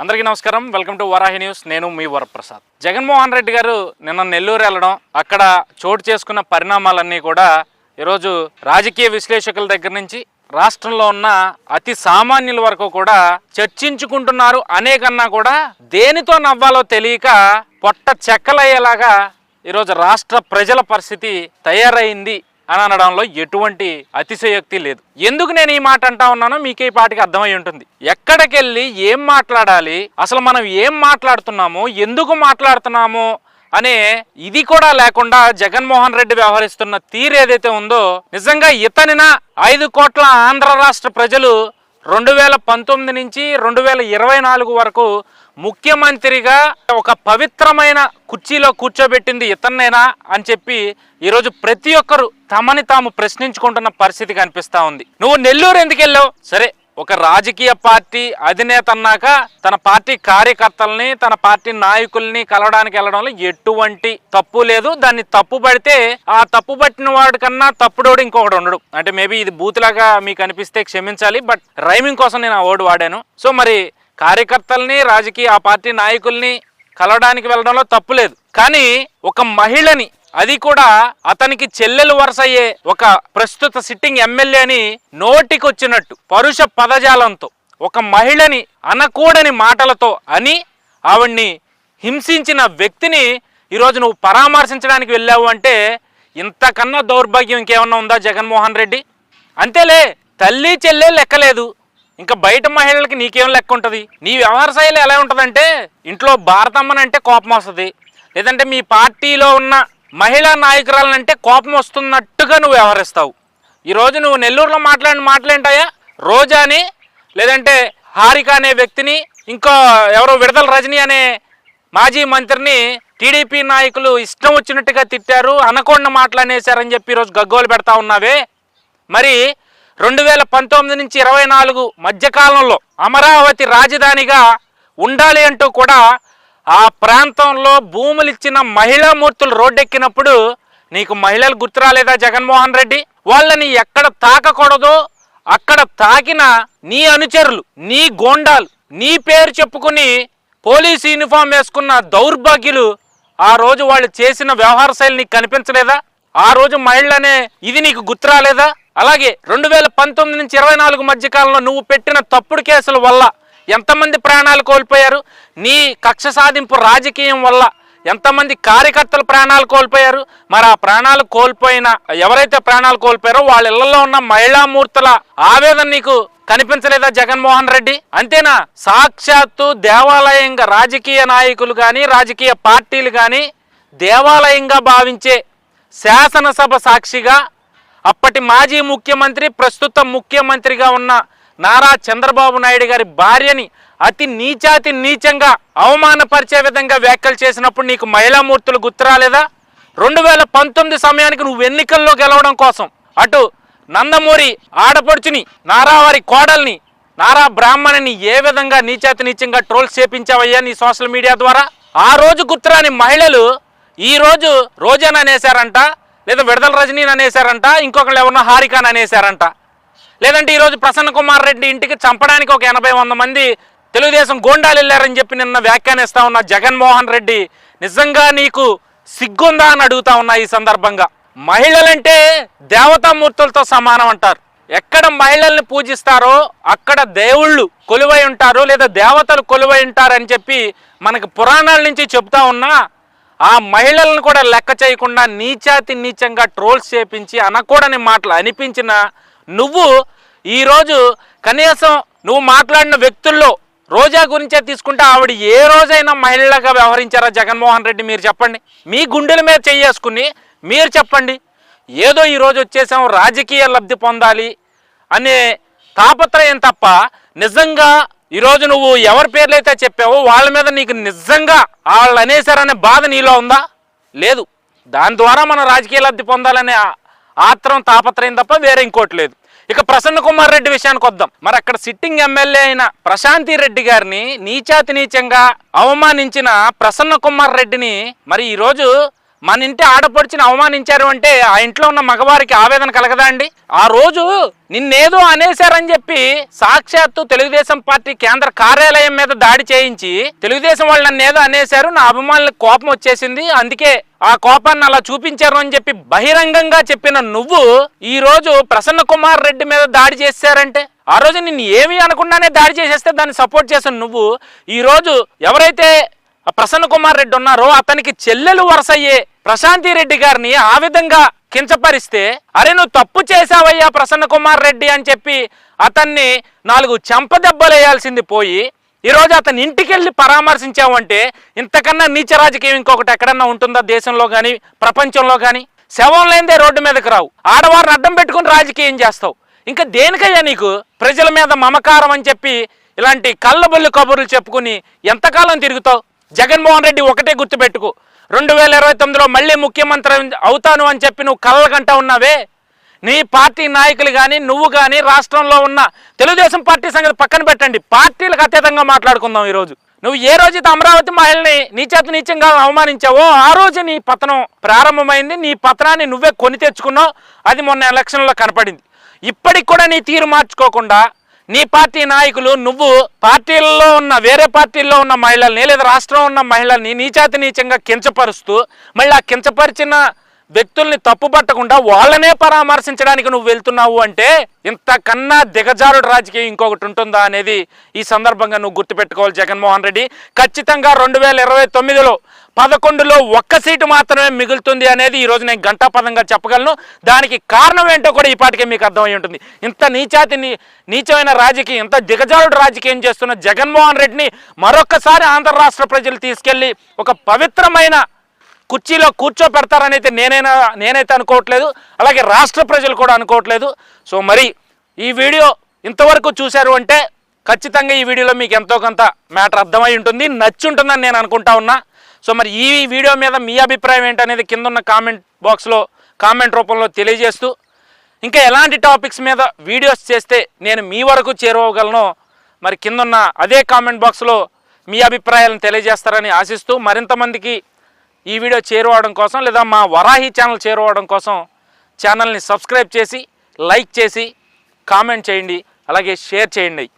అందరికీ నమస్కారం. Welcome to Varahi news. నేను మీ వరప్రసాద్. జగన్మోహన్ రెడ్డి గారు నిన్న నెల్లూరు వెళ్ళడం అక్కడ చోటు చేసుకున్న పరిణామాలన్నీ కూడా ఈరోజు రాజకీయ విశ్లేషకుల దగ్గర నుంచి రాష్ట్రంలో ఉన్న అతి సామాన్యుల వరకు కూడా చర్చించుకుంటున్నారు అనేకన్నా కూడా దేనితో నవ్వాలో తెలియక పొట్ట చెక్కలయ్యేలాగా ఈరోజు రాష్ట్ర ప్రజల పరిస్థితి తయారైంది. అని అనడంలో ఎటువంటి అతిశయోక్తి లేదు. ఎందుకు నేను ఈ మాట అంటా ఉన్నానో మీకే ఈ పాటికి అర్థమై ఉంటుంది. ఎక్కడికెళ్ళి ఏం మాట్లాడాలి అసలు మనం ఏం మాట్లాడుతున్నాము ఎందుకు మాట్లాడుతున్నాము అనే ఇది కూడా లేకుండా జగన్మోహన్ రెడ్డి వ్యవహరిస్తున్న తీరు ఏదైతే ఉందో నిజంగా ఇతనిన ఐదు కోట్ల ఆంధ్ర రాష్ట్ర ప్రజలు రెండు వేల పంతొమ్మిది నుంచి రెండు వేల ఇరవై నాలుగు వరకు ముఖ్యమంత్రిగా ఒక పవిత్రమైన కుర్చీలో కూర్చోబెట్టింది ఇతన్నేనా అని చెప్పి ఈరోజు ప్రతి ఒక్కరు తమని తాము ప్రశ్నించుకుంటున్న పరిస్థితి కనిపిస్తా ఉంది. నువ్వు నెల్లూరు ఎందుకు వెళ్ళావు? సరే ఒక రాజకీయ పార్టీ అధినేత అన్నాక తన పార్టీ కార్యకర్తల్ని తన పార్టీ నాయకుల్ని కలవడానికి వెళ్ళడంలో ఎటువంటి తప్పు లేదు. దాన్ని తప్పు పడితే ఆ తప్పు పట్టిన వాడి కన్నా తప్పుడోడు ఇంకొకటి ఉండడు. అంటే మేబీ ఇది బూత్లాగా మీకు అనిపిస్తే క్షమించాలి బట్ రైమింగ్ కోసం నేను ఆ ఓడు వాడాను. సో మరి కార్యకర్తల్ని రాజకీయ ఆ పార్టీ నాయకుల్ని కలవడానికి వెళ్ళడంలో తప్పు లేదు. కానీ ఒక మహిళని అది కూడా అతనికి చెల్లెలు వరుసయ్యే ఒక ప్రస్తుత సిట్టింగ్ ఎమ్మెల్యేని నోటికొచ్చినట్టు పరుష పదజాలంతో ఒక మహిళని అనకూడని మాటలతో అని ఆవిడ్ని హింసించిన వ్యక్తిని ఈరోజు నువ్వు పరామర్శించడానికి వెళ్ళావు అంటే ఇంతకన్నా దౌర్భాగ్యం ఇంకేమన్నా ఉందా జగన్మోహన్ రెడ్డి? అంతేలే తల్లి చెల్లె లెక్కలేదు. ఇంకా బయట మహిళలకి నీకేం లెక్క ఉంటుంది? నీ వ్యవహార శైలి ఎలా ఉంటుందంటే ఇంట్లో భారతమ్మనంటే కోపం వస్తుంది లేదంటే మీ పార్టీలో ఉన్న మహిళా నాయకురాలనంటే కోపం వస్తున్నట్టుగా నువ్వు వ్యవహరిస్తావు. ఈరోజు నువ్వు నెల్లూరులో మాట్లాడిన మాటలేంటాయా రోజాని లేదంటే హారిక అనే వ్యక్తిని ఇంకో ఎవరో విడదల రజని అనే మాజీ మంత్రిని టీడీపీ నాయకులు ఇష్టం వచ్చినట్టుగా తిట్టారు అనకొండ మాటలనేశారని చెప్పి ఈరోజు గగ్గోలు పెడతా ఉన్నావే. మరి రెండు వేల పంతొమ్మిది నుంచి ఇరవై నాలుగు మధ్యకాలంలో అమరావతి రాజధానిగా ఉండాలి అంటూ కూడా ఆ ప్రాంతంలో భూములు ఇచ్చిన మహిళా మూర్తులు రోడ్డెక్కినప్పుడు నీకు మహిళలు గుర్తు రాలేదా జగన్మోహన్ రెడ్డి? వాళ్ళని ఎక్కడ తాకకూడదో అక్కడ తాకిన నీ అనుచరులు నీ గోండాలు నీ పేరు చెప్పుకుని పోలీస్ యూనిఫామ్ వేసుకున్న దౌర్భాగ్యులు ఆ రోజు వాళ్ళు చేసిన వ్యవహార శైలి నీకు కనిపించలేదా? ఆ రోజు మహిళనే ఇది నీకు గుర్తు రాలేదా అలాగే రెండు వేల పంతొమ్మిది నుంచి ఇరవై నాలుగు మధ్య కాలంలో నువ్వు పెట్టిన తప్పుడు కేసుల వల్ల ఎంతమంది ప్రాణాలు కోల్పోయారు? నీ కక్ష సాధింపు రాజకీయం వల్ల ఎంతమంది కార్యకర్తలు ప్రాణాలు కోల్పోయారు? మరి ఆ ప్రాణాలు కోల్పోయిన ఎవరైతే ప్రాణాలు కోల్పోయారో వాళ్ళ ఇళ్ళలో ఉన్న మహిళామూర్తుల ఆవేదన నీకు కనిపించలేదా జగన్మోహన్ రెడ్డి? అంతేనా? సాక్షాత్తు దేవాలయంగా రాజకీయ నాయకులు కానీ రాజకీయ పార్టీలు కానీ దేవాలయంగా భావించే శాసనసభ సాక్షిగా అప్పటి మాజీ ముఖ్యమంత్రి ప్రస్తుత ముఖ్యమంత్రిగా ఉన్న నారా చంద్రబాబు నాయుడు గారి భార్యని అతి నీచాతి నీచంగా అవమానపరిచే విధంగా వ్యాఖ్యలు చేసినప్పుడు నీకు మహిళామూర్తులు గుర్తురాలేదా రెండు వేల పంతొమ్మిది సమయానికి నువ్వు ఎన్నికల్లో గెలవడం కోసం అటు నందమూరి ఆడపడుచుని నారావారి కోడల్ని నారా బ్రాహ్మణిని ఏ విధంగా నీచాతి నీచంగా ట్రోల్స్ చేపించావయ్యా నీ సోషల్ మీడియా ద్వారా? ఆ రోజు గుర్తురాని మహిళలు ఈ రోజు రోజాని అనేశారంట లేదా విడదల రజనీని అనేశారంట ఇంకొకళ్ళు ఎవరన్నా హారికాన్ అనేశారంట. లేదంటే ఈరోజు ప్రసన్న కుమార్ రెడ్డి ఇంటికి చంపడానికి ఒక ఎనభై వంద మంది తెలుగుదేశం గోండాలు వెళ్ళారని చెప్పి నిన్న వ్యాఖ్యానిస్తా ఉన్న జగన్మోహన్ రెడ్డి నిజంగా నీకు సిగ్గుందా అని అడుగుతా ఉన్నా ఈ సందర్భంగా. మహిళలంటే దేవతామూర్తులతో సమానం అంటారు. ఎక్కడ మహిళల్ని పూజిస్తారో అక్కడ దేవుళ్ళు కొలువై ఉంటారు లేదా దేవతలు కొలువై ఉంటారని చెప్పి మనకు పురాణాల నుంచి చెప్తా ఉన్నా ఆ మహిళలను కూడా లెక్క చేయకుండా నీచాతి నీచంగా ట్రోల్స్ చేపించి అనకూడని మాటలు అనిపించిన నువ్వు ఈరోజు కనీసం నువ్వు మాట్లాడిన వ్యక్తుల్లో రోజా గురించే తీసుకుంటే ఆవిడ ఏ రోజైనా మహిళగా వ్యవహరించారా జగన్మోహన్ రెడ్డి? మీరు చెప్పండి. మీ గుండెల మీద చేసుకుని మీరు చెప్పండి. ఏదో ఈరోజు వచ్చేసాం రాజకీయ లబ్ధి పొందాలి అనే తాపత్రయం తప్ప నిజంగా ఈరోజు నువ్వు ఎవరి పేర్లైతే చెప్పావో వాళ్ళ మీద నీకు నిజంగా వాళ్ళు అనేసారనే బాధ నీలో ఉందా? లేదు. దాని ద్వారా మనం రాజకీయ లబ్ధి పొందాలనే ఆత్రం తాపత్రయం తప్ప వేరే ఇంకోటి లేదు. ఇక ప్రసన్న కుమార్ రెడ్డి విషయానికి వద్దాం. మరి అక్కడ సిట్టింగ్ ఎమ్మెల్యే అయిన ప్రశాంతి రెడ్డి గారిని నీచాతి నీచంగా అవమానించిన ప్రసన్న కుమార్ రెడ్డిని మరి ఈరోజు మన ఇంటి ఆడపడుచుని అవమానించారు అంటే ఆ ఇంట్లో ఉన్న మగవారికి ఆవేదన కలగదా అండి? ఆ రోజు నిన్నేదో అనేశారని చెప్పి సాక్షాత్తు తెలుగుదేశం పార్టీ కేంద్ర కార్యాలయం మీద దాడి చేయించి తెలుగుదేశం వాళ్ళు నన్ను ఏదో అనేశారు నా అభిమానులకు కోపం వచ్చేసింది అందుకే ఆ కోపాన్ని అలా చూపించారు అని చెప్పి బహిరంగంగా చెప్పిన నువ్వు ఈ రోజు ప్రసన్న కుమార్ రెడ్డి మీద దాడి చేశారంటే ఆ రోజు నిన్ను ఏమీ అనకుండానే దాడి చేసేస్తే దాన్ని సపోర్ట్ చేసిన నువ్వు ఈ రోజు ఎవరైతే ప్రసన్న కుమార్ రెడ్డి ఉన్నారో అతనికి చెల్లెలు వరసయ్యే ప్రశాంతి రెడ్డి గారిని ఆ విధంగా కించపరిస్తే అరే నువ్వు తప్పు చేశావయ్యా ప్రసన్న కుమార్ రెడ్డి అని చెప్పి అతన్ని నాలుగు చెంపదెబ్బలేయాల్సింది పోయి ఈరోజు అతని ఇంటికి వెళ్ళి పరామర్శించావంటే ఇంతకన్నా నీచ రాజకీయం ఇంకొకటి ఎక్కడన్నా ఉంటుందా దేశంలో కానీ ప్రపంచంలో కానీ శవం లేనిదే రోడ్డు మీదకి రావు. ఆడవారిని అడ్డం పెట్టుకుని రాజకీయం చేస్తావు. ఇంకా దేనికయ్యా నీకు? ప్రజల మీద మమకారం అని చెప్పి ఇలాంటి కళ్ళబొల్లి కబుర్లు చెప్పుకుని ఎంతకాలం తిరుగుతావు? జగన్మోహన్ రెడ్డి ఒకటే గుర్తుపెట్టుకు. రెండు వేల ఇరవై తొమ్మిదిలో మళ్ళీ ముఖ్యమంత్రి అవుతాను అని చెప్పి నువ్వు కలలుగంటా ఉన్నావే? నీ పార్టీ నాయకులు కానీ నువ్వు కానీ రాష్ట్రంలో ఉన్న తెలుగుదేశం పార్టీ సంగతి పక్కన పెట్టండి. పార్టీలకు అతీతంగా మాట్లాడుకుందాం ఈరోజు. నువ్వు ఏ రోజైతే అమరావతి మహిళని నీచేత నీచంగా అవమానించావో ఆ రోజు నీ పతనం ప్రారంభమైంది. నీ పతనాన్ని నువ్వే కొని తెచ్చుకున్నావు. అది మొన్న ఎలక్షన్లో కనపడింది. ఇప్పటికి కూడా నీ తీరు మార్చుకోకుండా నీ పార్టీ నాయకులు నువ్వు పార్టీల్లో ఉన్న వేరే పార్టీల్లో ఉన్న మహిళల్ని లేదా రాష్ట్రంలో ఉన్న మహిళల్ని నీచాతి నీచంగా కించపరుస్తూ మళ్ళీ ఆ కించపరిచిన వ్యక్తుల్ని తప్పుపట్టకుండా వాళ్ళనే పరామర్శించడానికి నువ్వు వెళ్తున్నావు అంటే ఇంతకన్నా దిగజారుడు రాజకీయం ఇంకొకటి ఉంటుందా అనేది ఈ సందర్భంగా నువ్వు గుర్తుపెట్టుకోవాలి జగన్మోహన్ రెడ్డి. ఖచ్చితంగా రెండు వేల ఇరవై తొమ్మిదిలో పదకొండులో ఒక్క సీటు మాత్రమే మిగులుతుంది అనేది ఈరోజు నేను గంటాపదంగా చెప్పగలను. దానికి కారణం ఏంటో కూడా ఈ పాటికే మీకు అర్థమై ఉంటుంది. ఇంత నీచాతి నీచమైన రాజకీయం ఇంత దిగజారుడు రాజకీయం చేస్తున్న జగన్మోహన్ రెడ్డిని మరొకసారి ఆంధ్ర రాష్ట్ర ప్రజలు తీసుకెళ్ళి ఒక పవిత్రమైన కుర్చీలో కూర్చోపెడతారనైతే నేనైనా నేనైతే అనుకోవట్లేదు. అలాగే రాష్ట్ర ప్రజలు కూడా అనుకోవట్లేదు. సో మరి ఈ వీడియో ఇంతవరకు చూశారు అంటే ఖచ్చితంగా ఈ వీడియోలో మీకు ఎంతో కొంత మ్యాటర్ అర్థమై ఉంటుంది. నచ్చి ఉంటుందని నేను అనుకుంటా ఉన్నా. సో మరి ఈ వీడియో మీద మీ అభిప్రాయం ఏంటనేది కింద ఉన్న కామెంట్ బాక్స్లో కామెంట్ రూపంలో తెలియజేస్తూ ఇంకా ఎలాంటి టాపిక్స్ మీద వీడియోస్ చేస్తే నేను మీ వరకు చేరువగలను మరి కిందున్న అదే కామెంట్ బాక్స్లో మీ అభిప్రాయాలను తెలియజేస్తారని ఆశిస్తూ మరింతమందికి ఈ వీడియో చేరువడం కోసం లేదా మా వరాహి ఛానల్ చేరువడం కోసం ఛానల్ని సబ్స్క్రైబ్ చేసి లైక్ చేసి కామెంట్ చేయండి అలాగే షేర్ చేయండి.